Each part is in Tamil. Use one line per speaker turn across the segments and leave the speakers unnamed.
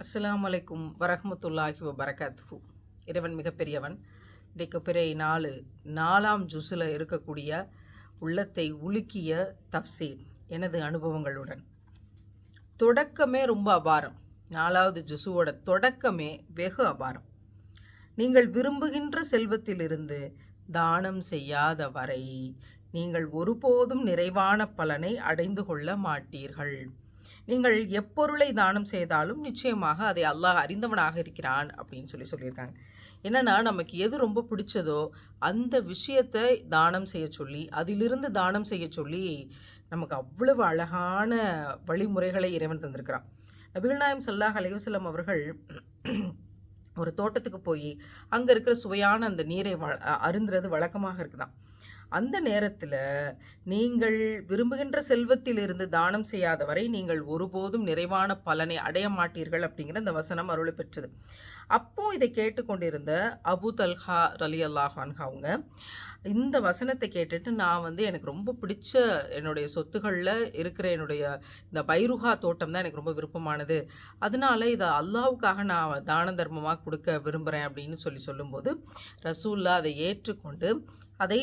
அஸ்லாம் அலைக்கும் வரஹமத்துல்லாஹி வரகாத்து இறைவன் மிகப்பெரியவன். இன்றைக்கு பிறை நாலு நாலாம் ஜுஸில் இருக்கக்கூடிய உள்ளத்தை உலுக்கிய தப்சீர் எனது அனுபவங்களுடன். தொடக்கமே ரொம்ப அபாரம். நாலாவது ஜுசுவோட தொடக்கமே வெகு அபாரம். நீங்கள் விரும்புகின்ற செல்வத்திலிருந்து தானம் செய்யாத வரை நீங்கள் ஒருபோதும் நிறைவான பலனை அடைந்து கொள்ள மாட்டீர்கள். நீங்கள் எப்பொருளை தானம் செய்தாலும் நிச்சயமாக அதை அல்லாஹ் அறிந்தவனாக இருக்கிறான் அப்படின்னு சொல்லி சொல்லியிருக்காங்க. என்னன்னா நமக்கு எது ரொம்ப பிடிச்சதோ அந்த விஷயத்தை தானம் செய்ய சொல்லி அதிலிருந்து தானம் செய்ய சொல்லி நமக்கு அவ்வளவு அழகான வழிமுறைகளை இறைவன் தந்திருக்கிறான். நபிகள்நாயம் சல்லாஹ் அலைவசல்லம் அவர்கள் ஒரு தோட்டத்துக்கு போய் அங்கே இருக்கிற சுவையான அந்த நீரை வ அருந்துறது வழக்கமாக இருக்குதான். அந்த நேரத்தில் நீங்கள் விரும்புகின்ற செல்வத்தில் இருந்து தானம் செய்யாத வரை நீங்கள் ஒருபோதும் நிறைவான பலனை அடைய மாட்டீர்கள் அப்படிங்கிற அந்த வசனம் அருளை பெற்றது. அப்போது இதை கேட்டுக்கொண்டிருந்த அபு தல்ஹா ரலி அல்லாஹான்ஹா அவங்க இந்த வசனத்தை கேட்டுட்டு நான் வந்து எனக்கு ரொம்ப பிடிச்ச என்னுடைய சொத்துக்களில் இருக்கிற என்னுடைய இந்த பைருஹா தோட்டம் தான் எனக்கு ரொம்ப விருப்பமானது. அதனால இதை அல்லாவுக்காக நான் தான தர்மமாக கொடுக்க விரும்புகிறேன் அப்படின்னு சொல்லி சொல்லும்போது ரசூல்லா அதை ஏற்றுக்கொண்டு அதை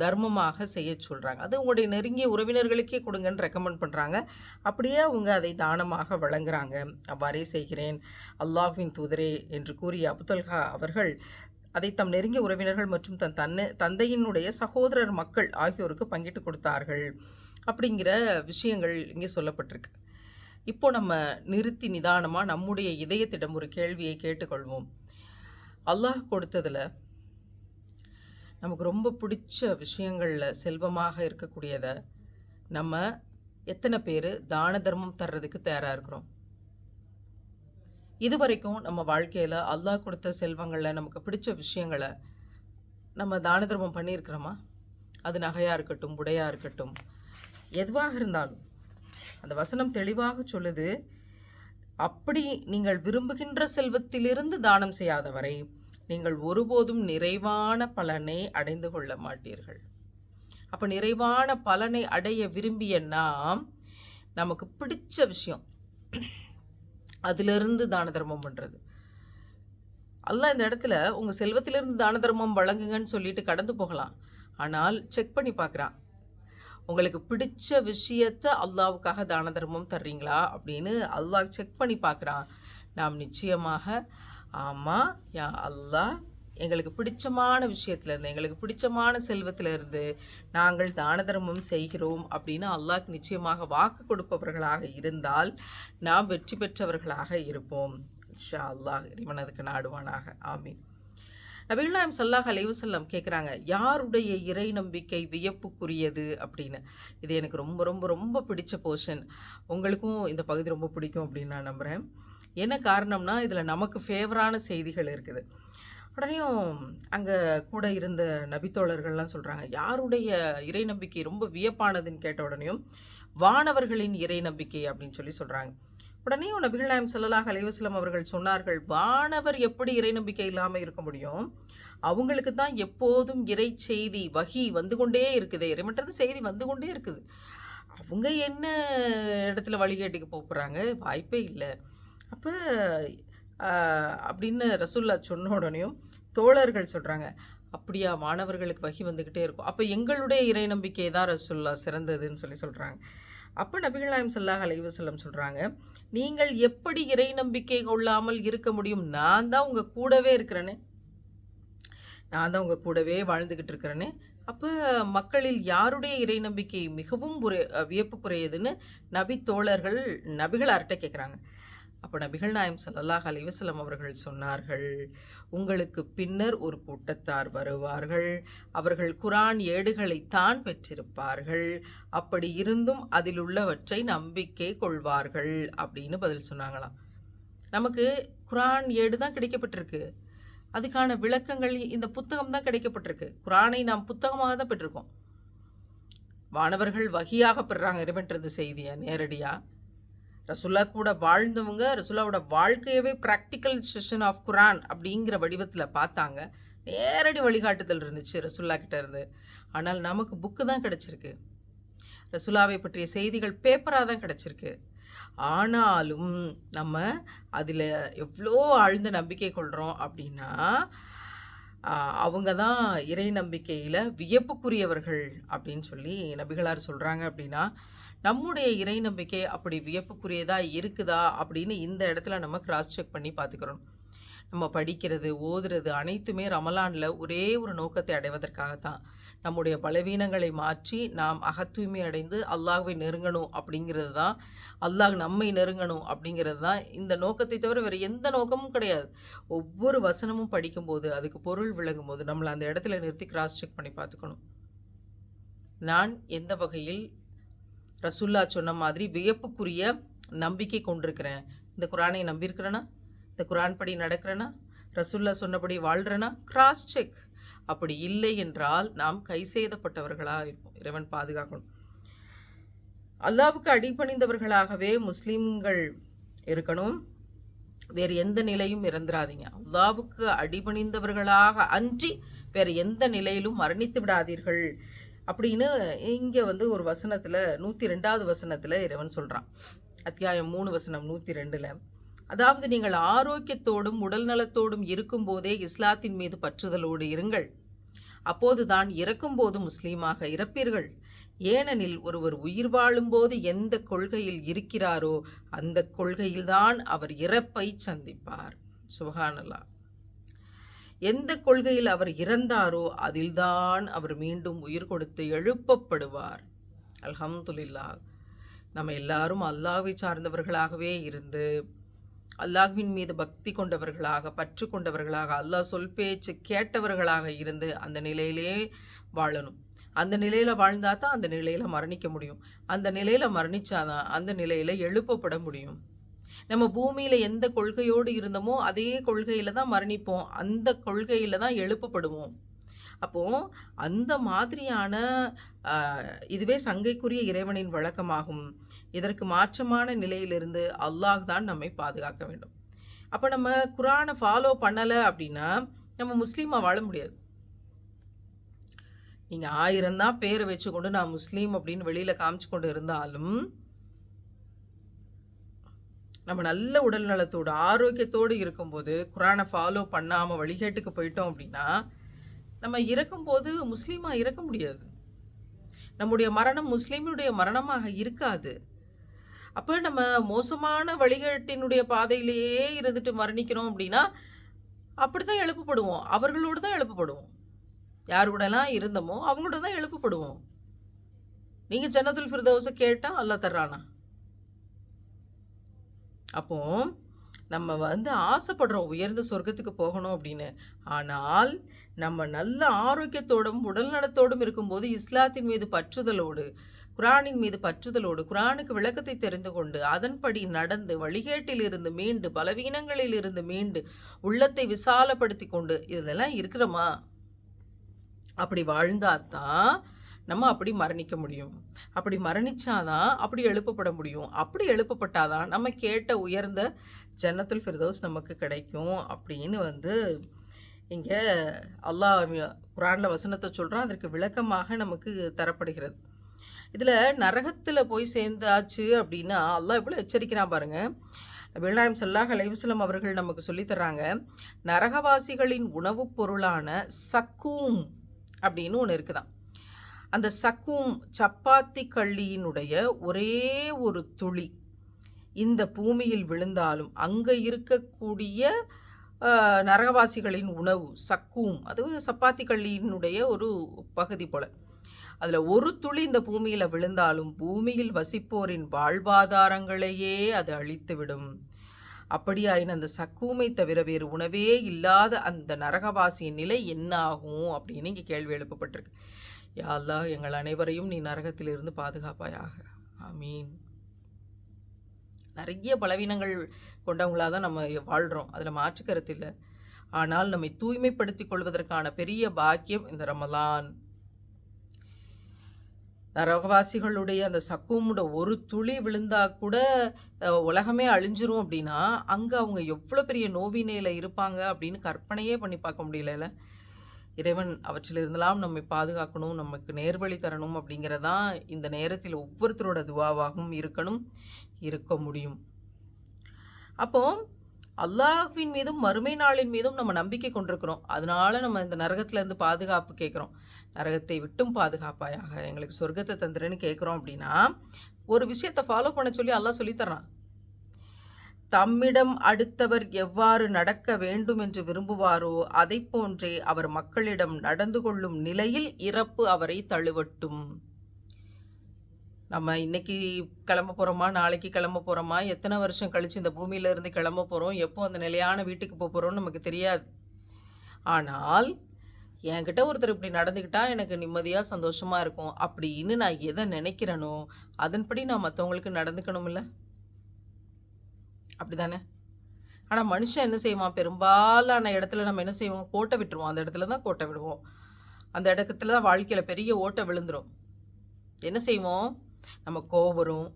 தர்மமாக செய்ய சொல்கிறாங்க அது உங்களுடைய நெருங்கிய உறவினர்களுக்கே கொடுங்கன்னு ரெக்கமெண்ட் பண்ணுறாங்க அப்படியே அவங்க அதை தானமாக வழங்குறாங்க. அவ்வாறே செய்கிறேன். அல்லாஹ்வின் தூதரே என்று கூறிய அபுதல்ஹா அவர்கள் அதை தம் நெருங்கிய உறவினர்கள் மற்றும் தன் தன்னை தந்தையினுடைய சகோதரர் மக்கள் ஆகியோருக்கு பங்கிட்டு கொடுத்தார்கள். அப்படிங்கிற விஷயங்கள் இங்கே சொல்லப்பட்டிருக்கு. இப்போ நம்ம நிறுத்தி நிதானமாக நம்முடைய இதயத்திடம் ஒரு கேள்வியை கேட்டுக்கொள்வோம். அல்லாஹ் கொடுத்ததில் நமக்கு ரொம்ப பிடிச்ச விஷயங்களில் செல்வமாக இருக்கக்கூடியதை நம்ம எத்தனை பேர் தான தர்மம் தர்றதுக்கு தயாராக இருக்கிறோம்? இது வரைக்கும் நம்ம வாழ்க்கையில் அல்லாஹ் கொடுத்த செல்வங்களில் நமக்கு பிடிச்ச விஷயங்களை நம்ம தான தர்மம் பண்ணியிருக்கிறோமா? அது நகையாக இருக்கட்டும் உடையாக இருக்கட்டும். எதுவாக இருந்தாலும் அந்த வசனம் தெளிவாக சொல்லுது அப்படி நீங்கள் விரும்புகின்ற செல்வத்திலிருந்து தானம் செய்யாத வரை நீங்கள் ஒருபோதும் நிறைவான பலனை அடைந்து கொள்ள மாட்டீர்கள். அப்போ நிறைவான பலனை அடைய விரும்பிய நாம் நமக்கு பிடிச்ச விஷயம் அதிலிருந்து தான தர்மம் பண்ணுறது அதெல்லாம் இந்த இடத்துல உங்கள் செல்வத்திலிருந்து தான தர்மம் வழங்குங்கன்னு சொல்லிட்டு கடந்து போகலாம். ஆனால் செக் பண்ணி பார்க்குறான். உங்களுக்கு பிடிச்ச விஷயத்த அல்லாவுக்காக தான தர்மம் தர்றீங்களா அப்படின்னு அல்லாஹ் செக் பண்ணி பார்க்குறான். நாம் நிச்சயமாக ஆமாம் யா அல்லாஹ் எங்களுக்கு பிடிச்சமான விஷயத்துலேருந்து எங்களுக்கு பிடிச்சமான செல்வத்திலிருந்து நாங்கள் தான தர்மம் செய்கிறோம் அப்படின்னு அல்லாஹ் நிச்சயமாக வாக்கு கொடுப்பவர்களாக இருந்தால் நாம் வெற்றி பெற்றவர்களாக இருப்போம். இன்ஷா அல்லாஹ் இறைவன் அதுக்கு நாடுவானாக. ஆமீன். நபிகுல்லாம் சல்லாஹ் அலைவசல்லம் கேட்குறாங்க யாருடைய இறை நம்பிக்கை வியப்புக்குரியது? அப்படின்னு. இது எனக்கு ரொம்ப ரொம்ப ரொம்ப பிடிச்ச போர்ஷன் உங்களுக்கும் இந்த பகுதி ரொம்ப பிடிக்கும் அப்படின்னு நான் நம்புகிறேன் என்ன காரணம்னா இதில் நமக்கு ஃபேவரான செய்திகள் இருக்குது. உடனேயும் அங்கே கூட இருந்த நபித்தோழர்கள்லாம் சொல்கிறாங்க யாருடைய இறை நம்பிக்கை ரொம்ப வியப்பானதுன்னு கேட்ட உடனேயும் வானவர்களின் இறை நம்பிக்கை அப்படின்னு சொல்லி சொல்கிறாங்க உடனேயும் நபிகள் நாயம் சல்லாஹ் அலைவாஸ்லம் அவர்கள் சொன்னார்கள் வானவர் எப்படி இறை நம்பிக்கை இல்லாமல் இருக்க முடியும்? அவங்களுக்கு தான் எப்போதும் இறை செய்தி வகி வந்து கொண்டே இருக்குது. இறைமற்றது செய்தி வந்து கொண்டே இருக்குது. அவங்க என்ன இடத்துல வழிகேட்டுக்கு போகிறாங்க வாய்ப்பே இல்லை. அப்போ அப்படின்னு ரசுல்லா சொன்ன உடனேயும் தோழர்கள் சொல்கிறாங்க அப்படியா மாணவர்களுக்கு வகி வந்துக்கிட்டே இருக்கும். அப்போ எங்களுடைய இறை நம்பிக்கை தான் ரசுல்லா சிறந்ததுன்னு சொல்லி சொல்கிறாங்க அப்போ நபிகள் நாயம் சல்லாஹ் அலைவசல்லம் சொல்கிறாங்க நீங்கள் எப்படி இறை நம்பிக்கை கொள்ளாமல் இருக்க முடியும்? நான் தான் உங்கள் கூடவே இருக்கிறேனே. நான் தான் உங்கள் கூடவே வாழ்ந்துக்கிட்டு இருக்கிறேனே. அப்போ மக்களில் யாருடைய இறை நம்பிக்கை மிகவும் ஒரு வியப்புக்குரியதுன்னு நபி தோழர்கள் நபிகளார்கிட்ட கேட்குறாங்க அப்போ நபிகள் நாயம் சல்லாஹ் அலிவசலம் அவர்கள் சொன்னார்கள் உங்களுக்கு பின்னர் ஒரு கூட்டத்தார் வருவார்கள். அவர்கள் குரான் ஏடுகளை தான் பெற்றிருப்பார்கள். அப்படி இருந்தும் அதில் உள்ளவற்றை நம்பிக்கை கொள்வார்கள் அப்படின்னு பதில் சொன்னாங்களாம். நமக்கு குரான் ஏடு தான் கிடைக்கப்பட்டிருக்கு. அதுக்கான விளக்கங்கள் இந்த புத்தகம் தான் கிடைக்கப்பட்டிருக்கு. குரானை நாம் புத்தகமாக தான் பெற்றிருக்கோம். மாணவர்கள் வகியாக பெறுறாங்க இறைவன்றது செய்தியை நேரடியாக ரசுல்லா கூட வாழ்ந்தவங்க ரசுல்லாவோட வாழ்க்கையவே ப்ராக்டிக்கல் செஷன் ஆஃப் குரான் அப்படிங்கிற வடிவத்தில் பார்த்தாங்க. நேரடி வழிகாட்டுதல் இருந்துச்சு ரசுல்லா கிட்ட இருந்து. ஆனால் நமக்கு புக்கு தான் கிடச்சிருக்கு. ரசுல்லாவை பற்றிய செய்திகள் பேப்பராக தான் கிடச்சிருக்கு. ஆனாலும் நம்ம அதில் எவ்வளோ ஆழ்ந்த நம்பிக்கை கொள்கிறோம் அப்படின்னா அவங்க தான் இறை நம்பிக்கையில் வியப்புக்குரியவர்கள் அப்படின்னு சொல்லி நபிகளார் சொல்கிறாங்க அப்படின்னா நம்முடைய இறை நம்பிக்கை அப்படி வியப்புக்குரியதா இருக்குதா அப்படின்னு இந்த இடத்துல நம்ம கிராஸ் செக் பண்ணி பார்த்துக்கிறோம் நம்ம படிக்கிறது ஓதுறது அனைத்துமே ரமலானில் ஒரே ஒரு நோக்கத்தை அடைவதற்காகத்தான். நம்முடைய பலவீனங்களை மாற்றி நாம் அகத்தூய்மை அடைந்து அல்லாஹ்வை நெருங்கணும் அப்படிங்கிறது தான் அல்லாஹ் நம்மை நெருங்கணும் அப்படிங்கிறது தான் இந்த நோக்கத்தை தவிர வேறு எந்த நோக்கமும் கிடையாது. ஒவ்வொரு வசனமும் படிக்கும்போது அதுக்கு பொருள் விளங்கும் போது நம்மளை அந்த இடத்துல நிறுத்தி கிராஸ் செக் பண்ணி பார்த்துக்கணும். நான் எந்த வகையில் ரசுல்லா சொன்ன மாதிரி வியப்புக்குரிய நம்பிக்கை கொண்டிருக்கிறேன். இந்த குரானை நம்பியிருக்கிறேன்னா இந்த குரான் படி நடக்கிறேன்னா ரசுல்லா சொன்னபடி வாழ்கிறேன்னா கிராஸ் செக் அப்படி இல்லை என்றால் நாம் கை செய்தப்பட்டவர்களாக இருப்போம். இறைவன் பாதுகாக்கணும். அல்லாவுக்கு அடிபணிந்தவர்களாகவே முஸ்லீம்கள் இருக்கணும். வேறு எந்த நிலையும் இறந்துடாதீங்க அல்லாவுக்கு அடிபணிந்தவர்களாக அன்றி வேறு எந்த நிலையிலும் மரணித்து விடாதீர்கள். அப்படின்னு இங்கே வந்து ஒரு வசனத்தில் நூற்றி ரெண்டாவது வசனத்தில் இறைவன் சொல்கிறான் அத்தியாயம் மூணு வசனம் நூற்றி ரெண்டில் அதாவது நீங்கள் ஆரோக்கியத்தோடும் உடல் நலத்தோடும் இருக்கும்போதே இஸ்லாத்தின் மீது பற்றுதலோடு இருங்கள். அப்போதுதான் இறக்கும்போது முஸ்லீமாக இறப்பீர்கள். ஏனெனில் ஒருவர் உயிர் வாழும்போது எந்த கொள்கையில் இருக்கிறாரோ அந்த கொள்கையில்தான் அவர் இறப்பை சந்திப்பார். சுபஹானல்லா எந்த கொள்கையில் அவர் இறந்தாரோ அதில்தான் அவர் மீண்டும் உயிர் கொடுத்து எழுப்பப்படுவார். அல்ஹம்துல்லா நம்ம எல்லாரும் அல்லாவை சார்ந்தவர்களாகவே இருந்து அல்லாஹ்வின் மீது பக்தி கொண்டவர்களாக பற்று கொண்டவர்களாக அல்லாஹ் சொல் பேச்சு கேட்டவர்களாக இருந்து அந்த நிலையிலே வாழணும். அந்த நிலையில் வாழ்ந்தா தான் அந்த நிலையில் மரணிக்க முடியும். அந்த நிலையில் மரணிச்சாதான் அந்த நிலையில் எழுப்பப்பட முடியும். நம்ம பூமியில் எந்த கொள்கையோடு இருந்தோமோ அதே கொள்கையில் தான் மரணிப்போம். அந்த கொள்கையில் தான் எழுப்பப்படுவோம். அப்போது அந்த மாதிரியான இதுவே சங்கைக்குரிய இறைவனின் வழக்கமாகும். இதற்கு மாற்றமான நிலையிலிருந்து அல்லாஹ் தான் நம்மை பாதுகாக்க வேண்டும். அப்போ நம்ம குரானை ஃபாலோ பண்ணலை அப்படின்னா நம்ம முஸ்லீமாக வாழ முடியாது. நீங்கள் ஆயிரம் தான் பேரை வச்சுக்கொண்டு நான் முஸ்லீம் அப்படின்னு வெளியில் காமிச்சு கொண்டு இருந்தாலும் நம்ம நல்ல உடல் நலத்தோடு ஆரோக்கியத்தோடு இருக்கும்போது குரானை ஃபாலோ பண்ணாமல் வழிகேட்டுக்கு போயிட்டோம் அப்படின்னா நம்ம இறக்கும்போது முஸ்லீமாக இறக்க முடியாது. நம்முடைய மரணம் முஸ்லீமுடைய மரணமாக இருக்காது. அப்போ நம்ம மோசமான வழிகாட்டினுடைய பாதையிலேயே இருந்துட்டு மரணிக்கிறோம் அப்படின்னா அப்படி தான் எழுப்பப்படுவோம். அவர்களோடு தான் எழுப்பப்படுவோம். யார் கூடலாம் இருந்தோமோ அவங்களோட தான் எழுப்பப்படுவோம். நீங்கள் ஜன்னதுல் ஃபிர்தோஸை கேட்டால் அல்ல தர்றானா? அப்போ நம்ம வந்து ஆசைப்படுறோம் உயர்ந்த சொர்க்கத்துக்கு போகணும் அப்படின்னு. ஆனால் நம்ம நல்ல ஆரோக்கியத்தோடும் உடல் நலத்தோடும் இருக்கும்போது இஸ்லாத்தின் மீது பற்றுதலோடு குரானின் மீது பற்றுதலோடு குரானுக்கு விளக்கத்தை தெரிந்து கொண்டு அதன்படி நடந்து வழிகேட்டில் இருந்து மீண்டு பலவீனங்களில் இருந்து மீண்டு உள்ளத்தை விசாலப்படுத்தி கொண்டு இதெல்லாம் இருக்கிறோமா? அப்படி வாழ்ந்தாதான் நம்ம அப்படி மரணிக்க முடியும். அப்படி மரணிச்சாதான் அப்படி எழுப்பப்பட முடியும். அப்படி எழுப்பப்பட்டாதான் நம்ம கேட்ட உயர்ந்த ஜன்னத்துல் ஃபிர்தோஸ் நமக்கு கிடைக்கும் அப்படின்னு வந்து இங்கே அல்லாஹ் குரானில் வசனத்தை சொல்கிறான் அதற்கு விளக்கமாக நமக்கு தரப்படுகிறது. இதில் நரகத்தில் போய் சேர்ந்தாச்சு அப்படின்னா அல்லாஹ் எவ்வளோ எச்சரிக்கிறான் பாருங்கள் விழாயம் சொல்லாஹ் அலைவசலம் அவர்கள் நமக்கு சொல்லித்தர்றாங்க நரகவாசிகளின் உணவுப் பொருளான சக்கூம் அப்படின்னு ஒன்று இருக்குதான் அந்த சக்கும் சப்பாத்தி கள்ளியினுடைய ஒரே ஒரு துளி இந்த பூமியில் விழுந்தாலும் அங்கே இருக்கக்கூடிய நரகவாசிகளின் உணவு சக்கும் அது சப்பாத்தி கள்ளியினுடைய ஒரு பகுதி போல. அதில் ஒரு துளி இந்த பூமியில் விழுந்தாலும் பூமியில் வசிப்போரின் வாழ்வாதாரங்களையே அது அழித்துவிடும். அப்படியாயின் அந்த சக்கூமை தவிர வேறு உணவே இல்லாத அந்த நரகவாசியின் நிலை என்ன ஆகும் அப்படின்னு இங்கே கேள்வி எழுப்பப்பட்டிருக்கு. யாழ்லா எங்கள் அனைவரையும் நீ நரகத்திலிருந்து பாதுகாப்பாயாக. ஆமீன். நிறைய பலவீனங்கள் கொண்டவங்களாக தான் நம்ம வாழ்கிறோம் அதில் மாற்றுக்கருத்து இல்லை. ஆனால் நம்மை தூய்மைப்படுத்தி கொள்வதற்கான பெரிய பாக்கியம் இந்த ரமலான். நரகவாசிகளுடைய அந்த சக்குவோட ஒரு துளி விழுந்தா கூட உலகமே அழிஞ்சிரும் அப்படின்னா அங்கே அவங்க எவ்வளோ பெரிய நோவினையில் இருப்பாங்க அப்படின்னு கற்பனையே பண்ணி பார்க்க முடியல இறைவன் அவற்றிலிருந்தெல்லாம் நம்மை பாதுகாக்கணும் நமக்கு நேர்வழி தரணும் அப்படிங்கிறதான் இந்த நேரத்தில் ஒவ்வொருத்தரோட துவாவாகவும் இருக்கணும் இருக்க முடியும். அப்போ அல்லாஹ்வின் மீதும் மறுமை நாளின் மீதும் நம்ம நம்பிக்கை கொண்டிருக்கிறோம். அதனால நம்ம இந்த நரகத்திலேருந்து பாதுகாப்பு கேட்குறோம். நரகத்தை விட்டும் பாதுகாப்பாயாக எங்களுக்கு சொர்க்கத்தை தந்துருன்னு கேட்குறோம் அப்படின்னா ஒரு விஷயத்தை ஃபாலோ பண்ண சொல்லி அல்லாஹ் சொல்லித்தரான் தம்மிடம் அடுத்தவர் எவ்வாறு நடக்க வேண்டும் என்று விரும்புவாரோ அதை போன்றே அவர் மக்களிடம் நடந்து கொள்ளும் நிலையில் இறப்பு அவரை தழுவட்டும். நம்ம இன்னைக்கு கிளம்ப போகிறோமா நாளைக்கு கிளம்ப போகிறோமா எத்தனை வருஷம் கழித்து இந்த பூமியிலேருந்து கிளம்ப போகிறோம் எப்போ அந்த நிலையான வீட்டுக்கு போக போகிறோம்னு நமக்கு தெரியாது. ஆனால் என்கிட்ட ஒருத்தர் இப்படி நடந்துக்கிட்டா எனக்கு நிம்மதியாக சந்தோஷமாக இருக்கும். அப்படின்னு நான் எதை நினைக்கிறேனோ அதன்படி நான் மற்றவங்களுக்கு நடந்துக்கணும்ல. அப்படிதானே? ஆனால் மனுஷன் என்ன செய்வான்? பெரும்பாலான இடத்துல நம்ம என்ன செய்வோம்? கோட்டை விட்டுருவோம். அந்த இடத்துல தான் கோட்டை விடுவோம். அந்த இடத்துல தான் வாழ்க்கையில் பெரிய ஓட்டை விழுந்துடும் என்ன செய்வோம்? நம்ம கோவம் வரும்.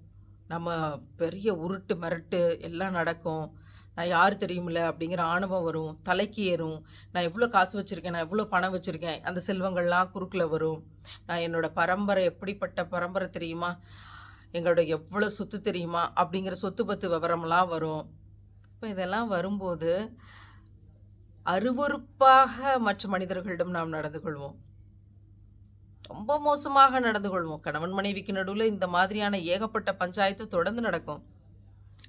நம்ம பெரிய உருட்டு மிரட்டு எல்லாம் நடக்கும். நான் யார் தெரியுமில்ல? அப்படிங்கிற ஆணவம் வரும். தலைக்கு ஏறும். நான் எவ்வளோ காசு வச்சுருக்கேன்? நான் எவ்வளோ பணம் வச்சுருக்கேன்? அந்த செல்வங்கள்லாம் குறுக்கில் வரும். நான் என்னோட பரம்பரை எப்படிப்பட்ட பரம்பரை தெரியுமா? எங்களோட எவ்வளோ சொத்து தெரியுமா? அப்படிங்கிற சொத்து பத்து விவரம்லாம் வரும். இப்போ இதெல்லாம் வரும்போது அருவருப்பாக மற்ற மனிதர்களிடம் நாம் நடந்து கொள்வோம். ரொம்ப மோசமாக நடந்து கொள்வோம். கணவன் மனைவிக்கு நடுவில் இந்த மாதிரியான ஏகப்பட்ட பஞ்சாயத்து தொடர்ந்து நடக்கும்.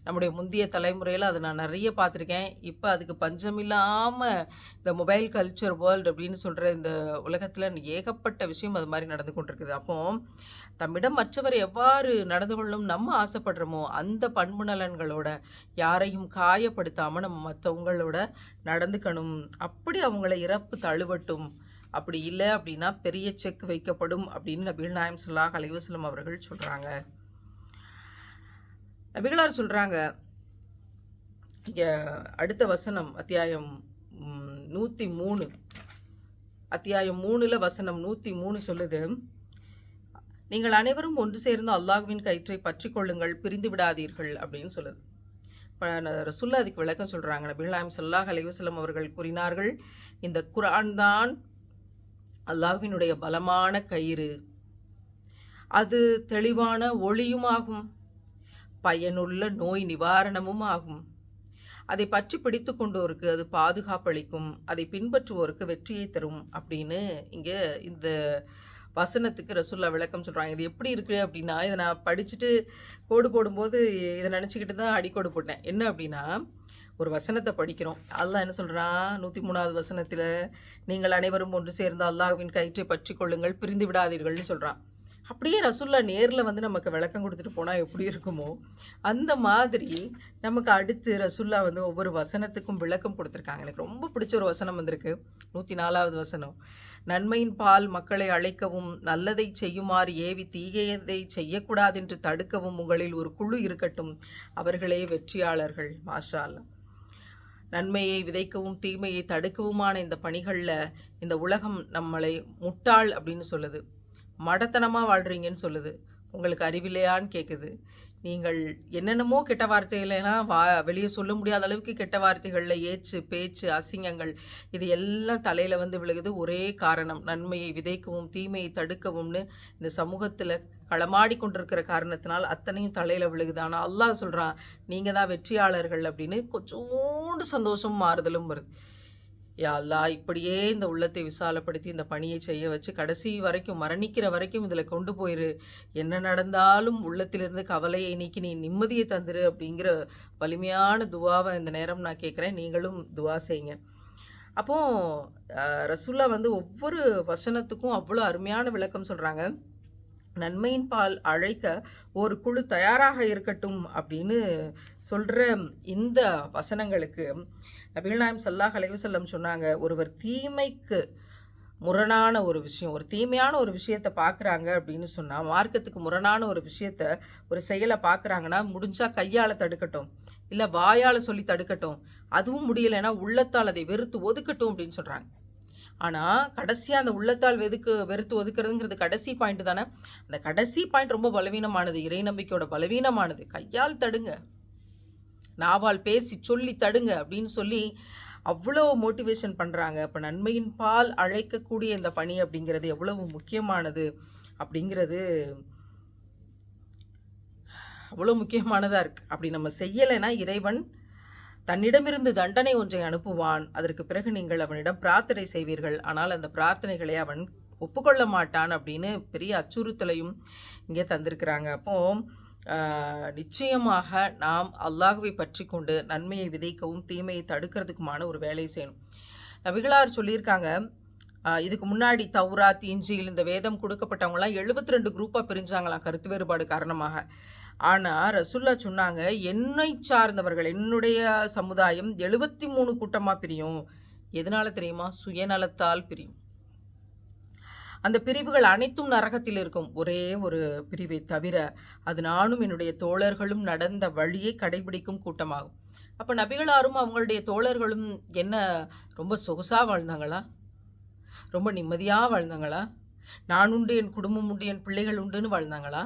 நம்முடைய முந்தைய தலைமுறையில் அதை நான் நிறைய பார்த்துருக்கேன். இப்போ அதுக்கு பஞ்சம் இல்லாமல் இந்த மொபைல் கல்ச்சர் வேர்ல்டு அப்படின்னு சொல்கிற இந்த உலகத்தில் ஏகப்பட்ட விஷயம் அது மாதிரி நடந்து கொண்டிருக்குது. அப்போ தம்மிடம் மற்றவர் எவ்வாறு நடந்து கொள்ளும் நம்ம ஆசைப்படுறோமோ அந்த பண்பு நலன்களோட யாரையும் காயப்படுத்தாமல் நம்ம மற்றவங்களோட நடந்துக்கணும். அப்படி அவங்கள இறப்பு தழுவட்டும். அப்படி இல்லை அப்படின்னா பெரிய செக் வைக்கப்படும் அப்படின்னு நபீல் நாயம் சொல்லாஹ் அலைவசலம் அவர்கள் சொல்கிறாங்க நபிகளார் சொல்கிறாங்க இங்கே அடுத்த வசனம் அத்தியாயம் நூற்றி மூணு அத்தியாயம் மூணில் வசனம் நூற்றி மூணு சொல்லுது நீங்கள் அனைவரும் ஒன்று சேர்ந்து அல்லாஹ்வின் கயிற்றை பற்றி கொள்ளுங்கள் பிரிந்து விடாதீர்கள் அப்படின்னு சொல்லுது. இப்போ ரசுல்லா அதுக்கு விளக்கம் சொல்கிறாங்க நபிகளாயம் சல்லாஹ் அலைவசலம் அவர்கள் கூறினார்கள் இந்த குரான் தான் அல்லாஹ்வினுடைய பலமான கயிறு. அது தெளிவான ஒளியுமாகும். பயனுள்ள நோய் நிவாரணமும் ஆகும். அதை பற்றி பிடித்து கொண்டோருக்கு அது பாதுகாப்பளிக்கும். அதை பின்பற்றுவோருக்கு வெற்றியை தரும் அப்படின்னு இங்கே இந்த வசனத்துக்கு ரசுல்லா விளக்கம் சொல்கிறாங்க இது எப்படி இருக்குது அப்படின்னா இதை நான் படிச்சுட்டு கோடு போடும்போது இதை நினச்சிக்கிட்டு தான் அடிக்கோடு போட்டேன். என்ன அப்படின்னா ஒரு வசனத்தை படிக்கிறோம். அல்லாஹ் என்ன சொல்கிறான் நூற்றி மூணாவது வசனத்தில் நீங்கள் அனைவரும் ஒன்று சேர்ந்து அல்லாஹ்வின் கயிற்றை பற்றி கொள்ளுங்கள் பிரிந்து விடாதீர்கள்னு சொல்கிறான் அப்படியே ரசுல்லா நேரில் வந்து நமக்கு விளக்கம் கொடுத்துட்டு போனால் எப்படி இருக்குமோ அந்த மாதிரி நமக்கு அடுத்து ரசுல்லா வந்து ஒவ்வொரு வசனத்துக்கும் விளக்கம் கொடுத்துருக்காங்க. எனக்கு ரொம்ப பிடிச்ச ஒரு வசனம் வந்திருக்கு. நூற்றி நாலாவது வசனம். நன்மையின் பால் மக்களை அழைக்கவும் நல்லதை செய்யுமாறு ஏவி தீயதை செய்யக்கூடாது என்று தடுக்கவும் உங்களில் ஒரு குழு இருக்கட்டும். அவர்களே வெற்றியாளர்கள். மாஷா அல்லா நன்மையை விதைக்கவும் தீமையை தடுக்கவுமான இந்த பணிகளில் இந்த உலகம் நம்மளை முட்டாள் அப்படின்னு சொல்லுது. மடத்தனமாக வாழ்கிறீங்கன்னு சொல்லுது. உங்களுக்கு அறிவில்லையான்னு கேட்குது நீங்கள் என்னென்னமோ கெட்ட வார்த்தைகளெல்லாம் வா வெளியே சொல்ல முடியாத அளவுக்கு கெட்ட வார்த்தைகளில் ஏச்சு பேச்சு அசிங்கங்கள் இது எல்லாம் தலையில் வந்து விழுகுது. ஒரே காரணம் நன்மையை விதைக்கவும் தீமையை தடுக்கவும்னு இந்த சமூகத்தில் களமாடி கொண்டிருக்கிற காரணத்தினால் அத்தனையும் தலையில் விழுகுது. ஆனால் அல்லாஹ் சொல்கிறான் நீங்கள் தான் வெற்றியாளர்கள் அப்படின்னு கொஞ்சோண்டு சந்தோஷம் மாறுதலும் வருது. யாழ்லா இப்படியே இந்த உள்ளத்தை விசாலப்படுத்தி இந்த பணியை செய்ய வச்சு கடைசி வரைக்கும் மரணிக்கிற வரைக்கும் இதில் கொண்டு போயிரு. என்ன நடந்தாலும் உள்ளத்திலிருந்து கவலையை நீக்கி நீ நிம்மதியை தந்துரு அப்படிங்கிற வலிமையான துவாவை இந்த நேரம் நான் கேட்குறேன். நீங்களும் துவா செய்யுங்க. அப்போ ரசுல்லா வந்து ஒவ்வொரு வசனத்துக்கும் அவ்வளோ அருமையான விளக்கம் சொல்கிறாங்க நன்மையின் பால் அழைக்க ஒரு குழு தயாராக இருக்கட்டும் அப்படின்னு சொல்கிற இந்த வசனங்களுக்கு நபிகள் நாயம் சல்லாஹ் அலைவசல்லம் சொன்னாங்க ஒருவர் தீமைக்கு முரணான ஒரு விஷயம் ஒரு தீமையான ஒரு விஷயத்தை பார்க்குறாங்க அப்படின்னு சொன்னால் மார்க்கத்துக்கு முரணான ஒரு விஷயத்த ஒரு செயலை பார்க்குறாங்கன்னா முடிஞ்சால் கையால் தடுக்கட்டும் இல்லை வாயால் சொல்லி தடுக்கட்டும் அதுவும் முடியலைன்னா உள்ளத்தால் அதை வெறுத்து ஒதுக்கட்டும் அப்படின்னு சொல்கிறாங்க ஆனால் கடைசியாக அந்த உள்ளத்தால் வெதுக்கு வெறுத்து ஒதுக்குறதுங்கிறது கடைசி பாயிண்ட் தானே? அந்த கடைசி பாயிண்ட் ரொம்ப பலவீனமானது இறை நம்பிக்கையோட பலவீனமானது. கையால் தடுங்க. நாவால் பேசி சொல்லி தடுங்க அப்படின்னு சொல்லி அவ்வளோ மோட்டிவேஷன் பண்ணுறாங்க இப்போ நன்மையின் பால் அழைக்கக்கூடிய இந்த பணி அப்படிங்கிறது எவ்வளவு முக்கியமானது அப்படிங்கிறது அவ்வளோ முக்கியமானதாக இருக்குது அப்படி நம்ம செய்யலைன்னா இறைவன் தன்னிடமிருந்து தண்டனை ஒன்றை அனுப்புவான். அதற்கு பிறகு நீங்கள் அவனிடம் பிரார்த்தனை செய்வீர்கள். ஆனால் அந்த பிரார்த்தனைகளை அவன் ஒப்புக்கொள்ள மாட்டான் அப்படின்னு பெரிய அச்சுறுத்தலையும் இங்கே தந்திருக்கிறாங்க. அப்போது நிச்சயமாக நாம் அல்லாஹுவை பற்றி கொண்டு நன்மையை விதைக்கவும் தீமையை தடுக்கிறதுக்குமான ஒரு வேலையை செய்யணும். நபிகளார் சொல்லியிருக்காங்க இதுக்கு முன்னாடி தௌராத் இஞ்சியில் இந்த வேதம் கொடுக்கப்பட்டவங்களாம் எழுபத்தி ரெண்டு குரூப்பாக பிரிஞ்சாங்களாம் கருத்து வேறுபாடு காரணமாக. ஆனால் ரசுல்லா சொன்னாங்க என்னை சார்ந்தவர்கள் என்னுடைய சமுதாயம் எழுபத்தி மூணு கூட்டமாக பிரியும். எதனால தெரியுமா? சுயநலத்தால் பிரியும். அந்த பிரிவுகள் அனைத்தும் நரகத்தில் இருக்கும். ஒரே ஒரு பிரிவை தவிர அது நானும் என்னுடைய தோழர்களும் நடந்த வழியை கடைபிடிக்கும் கூட்டமாகும். அப்போ நபிகளாரும் அவங்களுடைய தோழர்களும் என்ன ரொம்ப சொகுசாக வாழ்ந்தாங்களா? ரொம்ப நிம்மதியாக வாழ்ந்தாங்களா? நான் உண்டு என் குடும்பம் உண்டு என் பிள்ளைகள் உண்டுன்னு வாழ்ந்தாங்களா?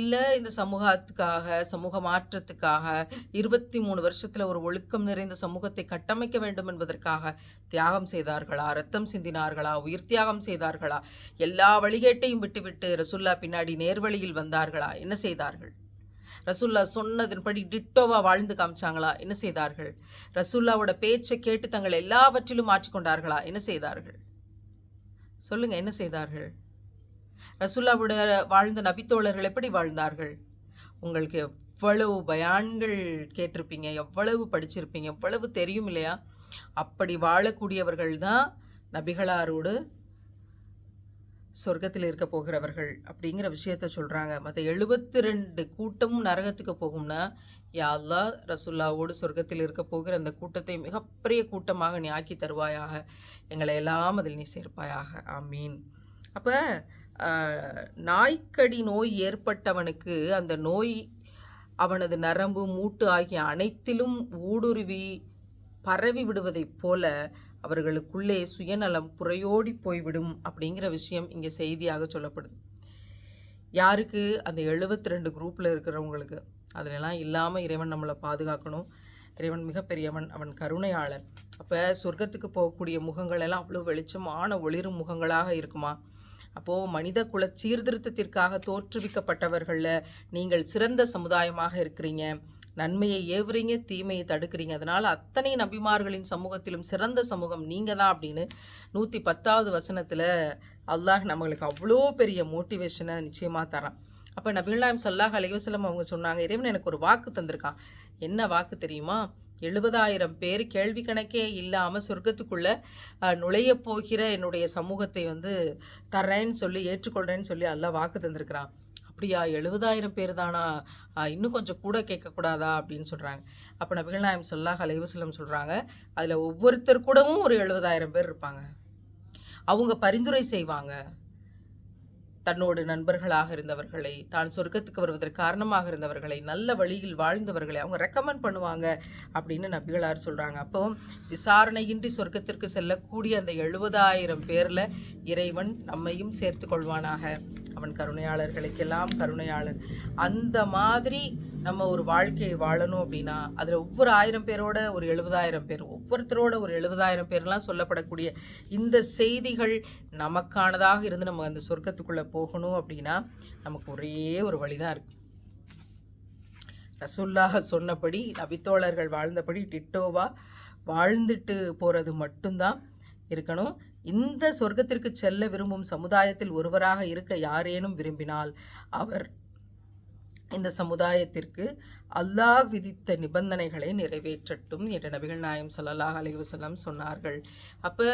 இல்லை இந்த சமூகத்துக்காக சமூக மாற்றத்துக்காக இருபத்தி மூணு வருஷத்தில் ஒரு ஒழுக்கம் நிறைந்த சமூகத்தை கட்டமைக்க வேண்டும் என்பதற்காக தியாகம் செய்தார்களா? ரத்தம் சிந்தினார்களா? உயிர் தியாகம் செய்தார்களா? எல்லா வழிகேட்டையும் விட்டுவிட்டு ரசுல்லா பின்னாடி நேர்வழியில் வந்தார்களா? என்ன செய்தார்கள்? ரசுல்லா சொன்னதன்படி டிட்டோவா வாழ்ந்து காமிச்சாங்களா? என்ன செய்தார்கள்? ரசுல்லாவோட பேச்சை கேட்டு தங்கள் எல்லாவற்றிலும் மாற்றிக்கொண்டார்களா? என்ன செய்தார்கள்? சொல்லுங்க என்ன செய்தார்கள்? ரசுல்லாவுடைய வாழ்ந்த நபித்தோழர்கள் எப்படி வாழ்ந்தார்கள்? உங்களுக்கு எவ்வளவு பயான்கள் கேட்டிருப்பீங்க எவ்வளவு படிச்சிருப்பீங்க எவ்வளவு தெரியும் இல்லையா? அப்படி வாழக்கூடியவர்கள் தான் நபிகளாரோடு சொர்க்கத்தில் இருக்க போகிறவர்கள் அப்படிங்கிற விஷயத்த சொல்கிறாங்க மற்ற எழுபத்தி ரெண்டு கூட்டமும் நரகத்துக்கு போகும்னா யாழ்லா ரசுல்லாவோடு சொர்க்கத்தில் இருக்க போகிற அந்த கூட்டத்தை மிகப்பெரிய கூட்டமாக நீ ஆக்கி தருவாயாக. எங்களை எல்லாம் அதில் நீ சேர்ப்பாயாக. ஆமீன். அப்போ நாய்க்கடி நோய் ஏற்பட்டவனுக்கு அந்த நோய் அவனது நரம்பு மூட்டு ஆகிய அனைத்திலும் ஊடுருவி பரவி விடுவதைப் போல அவர்களுக்குள்ளே சுயநலம் புறையோடி போய்விடும் அப்படிங்கிற விஷயம் இங்கே செய்தியாக சொல்லப்படுது. யாருக்கு? அந்த எழுபத்தி ரெண்டு குரூப்பில் இருக்கிறவங்களுக்கு. அதிலெல்லாம் இல்லாமல் இறைவன் நம்மளை பாதுகாக்கணும். இறைவன் மிகப்பெரியவன் அவன் கருணையாளன். அப்போ சொர்க்கத்துக்கு போகக்கூடிய முகங்கள் எல்லாம் அவ்வளோ வெளிச்சமான ஒளிரும் முகங்களாக இருக்குமா? அப்போது மனித குல சீர்திருத்தத்திற்காக தோற்றுவிக்கப்பட்டவர்களில் நீங்கள் சிறந்த சமுதாயமாக இருக்கிறீங்க. நன்மையை ஏவுறீங்க தீமையை தடுக்கிறீங்க. அதனால் அத்தனை நபிமார்களின் சமூகத்திலும் சிறந்த சமூகம் நீங்கள் தான் அப்படின்னு நூற்றி பத்தாவது வசனத்தில் அல்லாஹ் நம்மளுக்கு அவ்வளோ பெரிய மோட்டிவேஷனை நிச்சயமாக தரான். அப்போ நபிகள்நாயம் சல்லாஹ் அலைவசலம் அவங்க சொன்னாங்க இறைவன் எனக்கு ஒரு வாக்கு தந்திருக்கான். என்ன வாக்கு தெரியுமா? எழுபதாயிரம் பேர் கேள்வி கணக்கே இல்லாமல் சொர்க்கத்துக்குள்ளே நுழைய போகிற என்னுடைய சமூகத்தை வந்து தர்றேன்னு சொல்லி ஏற்றுக்கொள்கிறேன்னு சொல்லி அல்லாஹ் வாக்கு தந்திருக்கிறான். அப்படியா? எழுபதாயிரம் பேர் தானா? இன்னும் கொஞ்சம் கூட கேட்கக்கூடாதா? அப்படின்னு சொல்கிறாங்க அப்போ நபிகள் நாயம் சொல்லாஹ் அலைவசலம் சொல்கிறாங்க அதில் ஒவ்வொருத்தர் கூடவும் ஒரு எழுபதாயிரம் பேர் இருப்பாங்க. அவங்க பரிந்துரை செய்வாங்க. தன்னோடு நண்பர்களாக இருந்தவர்களை தான் சொர்க்கத்துக்கு வருவதற்கு காரணமாக இருந்தவர்களை நல்ல வழியில் வாழ்ந்தவர்களை அவங்க ரெக்கமெண்ட் பண்ணுவாங்க அப்படின்னு நபிகளார் சொல்கிறாங்க அப்போ விசாரணையின்றி சொர்க்கத்திற்கு செல்லக்கூடிய அந்த எழுபதாயிரம் பேரில் இறைவன் நம்மையும் சேர்த்து கொள்வானாக. அவன் கருணையாளர்களுக்கெல்லாம் கருணையாளன். அந்த மாதிரி நம்ம ஒரு வாழ்க்கையை வாழணும் அப்படின்னா அதில் ஒவ்வொரு ஆயிரம் பேரோட ஒரு எழுபதாயிரம் பேர் ஒவ்வொருத்தரோட ஒரு எழுபதாயிரம் பேர்லாம் சொல்லப்படக்கூடிய இந்த செய்திகள் நமக்கானதாக இருந்து நம்ம அந்த சொர்க்கத்துக்குள்ளே போகணும் அப்படின்னா நமக்கு ஒரே ஒரு வழிதான் இருக்குது ரசுல்லாக சொன்னபடி நபித்தோழர்கள் வாழ்ந்தபடி டிட்டோவா வாழ்ந்துட்டு போகிறது மட்டும்தான் இருக்கணும். இந்த சொர்க்கத்திற்கு செல்ல விரும்பும் சமுதாயத்தில் ஒருவராக இருக்க யாரேனும் விரும்பினால் அவர் இந்த சமுதாயத்திற்கு அல்லாஹ் விதித்த நிபந்தனைகளை நிறைவேற்றட்டும் என்று நபிகள் நாயம் சல்லாஹ் அலைஹி வஸல்லம் சொன்னார்கள். அப்போ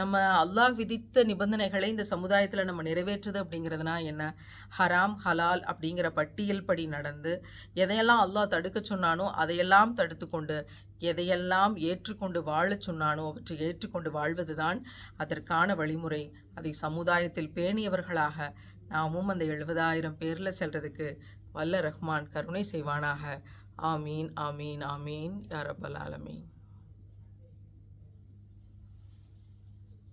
நம்ம அல்லாஹ் விதித்த நிபந்தனைகளை இந்த சமுதாயத்தில் நம்ம நிறைவேற்றுது அப்படிங்கிறதுனா என்ன? ஹராம் ஹலால் அப்படிங்கிற பட்டியல் படி நடந்து எதையெல்லாம் அல்லாஹ் தடுக்க சொன்னானோ அதையெல்லாம் தடுத்து கொண்டு எதையெல்லாம் ஏற்றுக்கொண்டு வாழச் சொன்னானோ அவற்றை ஏற்றுக்கொண்டு வாழ்வதுதான் அதற்கான வழிமுறை. அதை சமுதாயத்தில் பேணியவர்களாக நாமும் அந்த எழுபதாயிரம் பேரில் செல்றதுக்கு வல்ல ரஹ்மான் கருணை செய்வானாக. ஆமீன் ஆமீன் ஆமீன் யாரப்பல் ஆலமீன்.